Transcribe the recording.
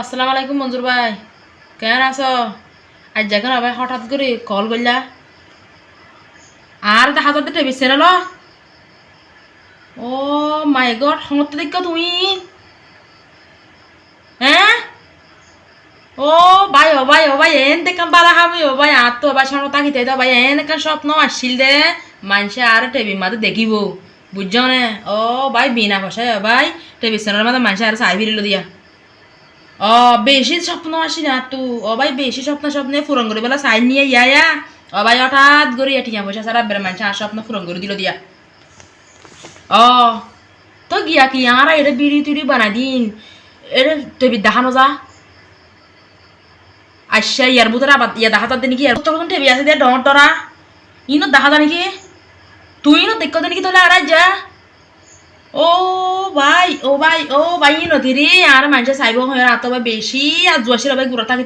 আসসালামু আলাইকুম মঞ্জুর ভাই। কেন আছো? আজ যখন ভাই হঠাৎ করে কল করলা। আর দেখা যাতে টেবিল চ্যানেল ও। মাই গড সংগত দেখ তুমি? হ্যাঁ? ও ভাই ও ভাই ও ভাই, এন দেখাম বালা হামি ও ভাই, আর তো ভাই সামনে তাকিতে দাও ভাই, এন একান স্বপ্ন আসছিল দে মানুষে আর টেবিল মাঝে দেখিব। বুঝছ না? ও ভাই, বিনা পয়সায় ভাই টেবিল চ্যানেলের মাঝে মানুষে আর চাই দিয়া। বেশি স্বপ্ন আসি না তু। ও ভাই, বেশি স্বপ্ন স্বপ্নে পূরণ করে বেলা চাই নিয়ে ইয়া ও ভাই, হঠাৎ করে টিয়া পয়সা সারা বেড়ে মানুষ আর স্বপ্ন পূরণ করে দিল দিয়া। ও তো গিয়া কি আর এটা বিড়ি তুড়ি বানাই দিন। এটা টেবি দেখানো যা আচ্ছা ইয়ার ভিতরে আবার ইয়া দেখা যাতে নাকি তখন টেবি আছে দিয়ে ডর ডরা ইনো দেখা যা নাকি? তুই ইনো দেখো নাকি তাহলে আর যা। ও ভাই ও ভাই ও ভাই নদীরে আর মানুষের সাইব হয়ে রাত বেশি আর জুয়াশিরা ভাই গুড়া থাকিতে